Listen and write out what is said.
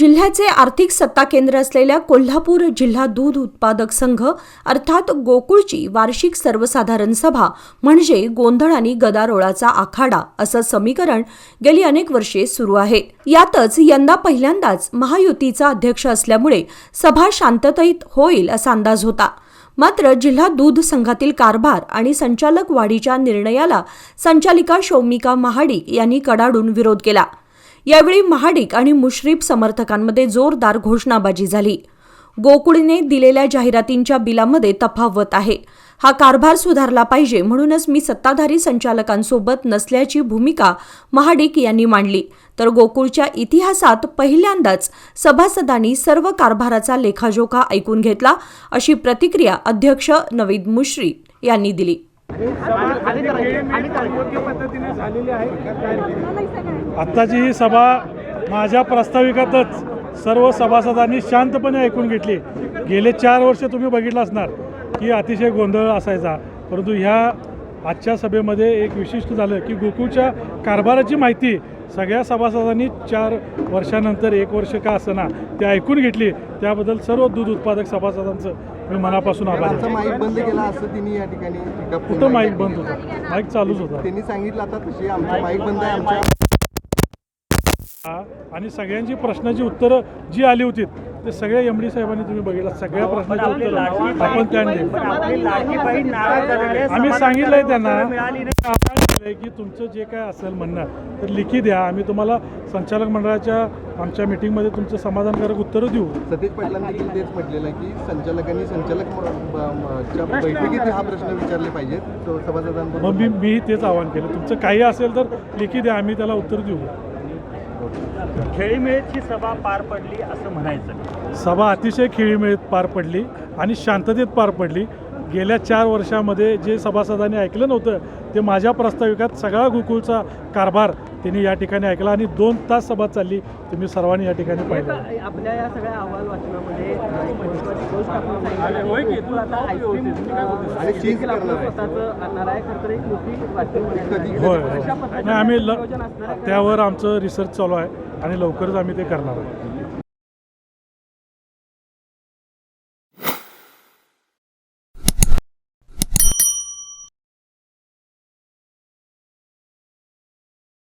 जिल्ह्याचे आर्थिक सत्ता केंद्र असलेल्या कोल्हापूर जिल्हा दूध उत्पादक संघ अर्थात गोकुळची वार्षिक सर्वसाधारण सभा म्हणजे गोंधळ आणि गदारोळाचा आखाडा असं समीकरण गेली अनेक वर्षे सुरू आहे. यातच यंदा पहिल्यांदाच महायुतीचा अध्यक्ष असल्यामुळे सभा शांततेत होईल असा अंदाज होता. मात्र जिल्हा दूध संघातील कारभार आणि संचालक वाढीच्या निर्णयाला संचालिका शौमिका महाडिक यांनी कडाडून विरोध केला. यावेळी महाडिक आणि मुश्रीफ समर्थकांमध्ये जोरदार घोषणाबाजी झाली. गोकुळीने दिलेल्या जाहिरातींच्या बिलामध्ये तफावत आहे. हा कारभार सुधारला पाहिजे म्हणूनच मी सत्ताधारी संचालकांसोबत नसल्याची भूमिका महाडिक यांनी मांडली. तर गोकुळच्या इतिहासात पहिल्यांदाच सभासदांनी सर्व कारभाराचा लेखाजोखा ऐकून घेतला अशी प्रतिक्रिया अध्यक्ष नवीद मुश्री यांनी दिली. आत्ताची ही सभा माझ्या प्रस्ताविकातच सर्व सभासदांनी शांतपणे ऐकून घेतली. गेले चार वर्ष तुम्ही बघितलं असणार की अतिशय गोंधळ असायचा. परंतु ह्या आजच्या सभेमध्ये एक विशिष्ट झालं की गोकुळच्या कारभाराची माहिती सगळ्या सभासदांनी चार वर्षानंतर एक वर्ष का असना ते ऐकून घेतली. त्याबद्दल सर्व दूध उत्पादक सभासदांचं मी मनापासून आभार. माईक बंद केला असं तिने या ठिकाणी टीका कुठं माईक. बंद होता? माईक चालूच होता. त्यांनी सांगितलं आता तशी आमचा माईक बंद आहे आमच्या हा, आणि सगळ्यांची प्रश्नाची उत्तरं जी आली होती ते सगळ्या एम डी साहेबांनी तुम्ही बघितलं. सगळ्या प्रश्नाची उत्तरं आपण त्यांनी आम्ही सांगितलंय त्यांना आपण सांगितलंय की तुमचं जे काय असेल म्हणणं तर लिखी द्या. आम्ही तुम्हाला संचालक मंडळाच्या आमच्या मिटिंगमध्ये तुमचं समाधानकारक उत्तरं देऊ. सतीश पाटलांनी तेच म्हटलेलं आहे की संचालकांनी संचालक बैठकीत हा प्रश्न विचारले पाहिजेत. तो मग मी मी तेच आवाहन केलं. तुमचं काही असेल तर लिखी द्या. आम्ही त्याला उत्तर देऊ. खेळीमेळची सभा पार पडली असं म्हणायचं. सभा अतिशय खेळीमेळीत पार पडली आणि शांततेत पार पडली. गेल्या चार वर्षामध्ये जे सभासदांनी ऐकलं नव्हतं ते माझ्या प्रस्ताविकात सगळा गोकुळचा कारभार त्यांनी या ठिकाणी ऐकला आणि दोन तास सभा चालली तुम्ही सर्वांनी या ठिकाणी पाहिलं. आपल्या या सगळ्या अहवाल वाचनामध्ये लागेल. होय नाही आम्ही. त्यावर आमचं रिसर्च चालू आहे आणि लवकरच आम्ही ते करणार आहोत.